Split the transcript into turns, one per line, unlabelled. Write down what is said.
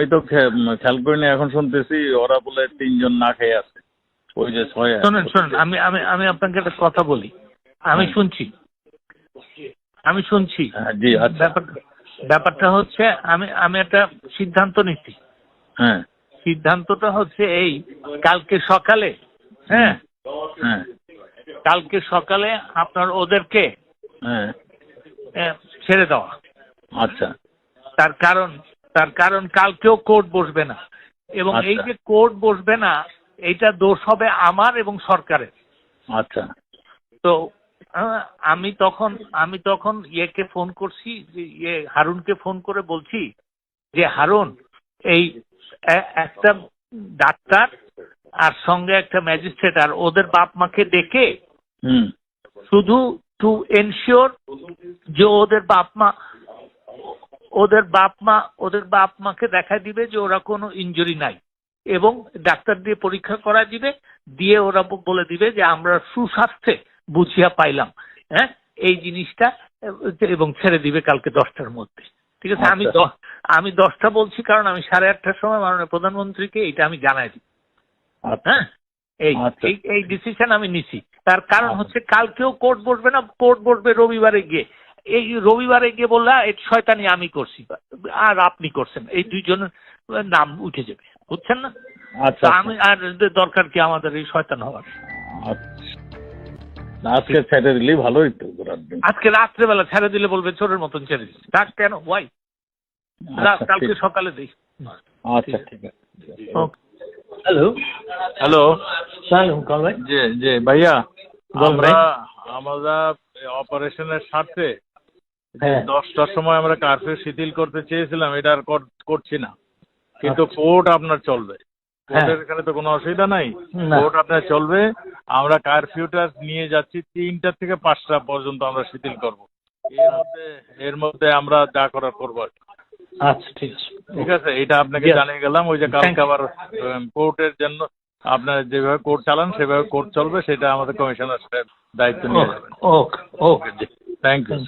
আমি তো খেয়াল করিনি এখন শুনতেছি ওরা বলে তিনজন না খেয়ে আছে। ওই যে ছয়
শোনেন শোনেন আমি আমি আমি আপনাকে একটা কথা বলি। আমি শুনছি। আমি শুনছি।
হ্যাঁ, জি আচ্ছা।
ব্যাপারটা ব্যাপারটা হচ্ছে আমি আমি একটা সিদ্ধান্ত নিচ্ছি।
হ্যাঁ।
সিদ্ধান্তটা হচ্ছে এই কালকে সকালে হ্যাঁ?
হ্যাঁ।
কালকে সকালে আপনার ওদেরকে
হ্যাঁ।
ছেড়ে দেওয়া।
আচ্ছা।
তার কারণ তার কারণ কালকেও কোর্ট বসবে না। এবং এই
আচ্ছা।
যে কোর্ট বসবে না এইটা দোষ হবে আমার এবং সরকারের।
আচ্ছা।
তো আমি তখন আমি তখন ইয়েকে ফোন করছি ইয়ে হারুনকে ফোন করে বলছি যে হারুন এই একটা ডাক্তার আর সঙ্গে একটা ম্যাজিস্ট্রেট আর ওদের বাপ মাকে ডেকে
হুম।
শুধু টু এনশিওর যে ওদের বাপ মা ওদের বাপ মা ওদের বাপ মাকে দেখা দিবে যে ওরা কোনো ইনজুরি নাই। এবং ডাক্তার দিয়ে পরীক্ষা করা দিবে দিয়ে ওরা বলে দিবে যে আমরা সুস্বাস্থ্যে বুঝিয়া পাইলাম হ্যাঁ? এই জিনিসটা এবং ছেড়ে দিবে কালকে দশটার মধ্যে। ঠিক আছে? আমি
আচ্ছা।
আমি দশটা বলছি কারণ আমি সাড়ে আটটার সময় মাননীয় প্রধানমন্ত্রীকে এটা আমি জানাই দিই।
আচ্ছা।
হ্যাঁ? এই
আচ্ছা।
এই- ডিসিশন আমি নিছি। তার কারণ। হচ্ছে কালকেও কোর্ট বসবে না কোর্ট বসবে রবিবারে গিয়ে। এই রবিবারে গিয়ে বললা এই শয়তানি আমি করছি। আর আপনি করছেন। এই দুইজনের নাম উঠে যাবে। বুঝছেন না?
আচ্ছা
আমি আর দরকার কি আমাদের এই শয়তান হওয়ার?
আচ্ছা। আজকে ছেড়ে দিলেই ভালো হইতো
আজকে রাত্রেবেলা ছেড়ে দিলে বলবে চোরের মতন ছেড়ে দিস ডাক কেন? ওয়াই
আচ্ছা,
কালকে সকালে দিই।
আচ্ছা ঠিক আছে।
হ্যালো
হ্যালো
সালাম ভাই।
জি জি ভাইয়া। আমরা
ভাই।
আমরা অপারেশনের স্বার্থে
হ্যাঁ
দশটার সময় আমরা কারফিউ শিথিল করতে চেয়েছিলাম এটা আর করছি না। কিন্তু
আচ্ছা।
কোর্ট আপনার চলবে।
হ্যাঁ।
কোর্টের এখানে তো কোনো অসুবিধা নাই। কোর্ট আপনার চলবে। আমরা কারফিউটা নিয়ে যাচ্ছি তিনটা থেকে পাঁচটা পর্যন্ত আমরা শিথিল করব। এর মধ্যে এর মধ্যে আমরা যা করার করব আর কি।
আচ্ছা ঠিক আছে।
ঠিক আছে? এটা আপনাকে জানিয়ে গেলাম ওই যে কালকে আবার কোর্টের জন্য আপনার যেভাবে কোর্ট চালান সেভাবে কোর্ট চলবে সেটা আমাদের কমিশনার সাহেব দায়িত্ব নিয়ে যাবেন।
ওকে ওকে Thank you.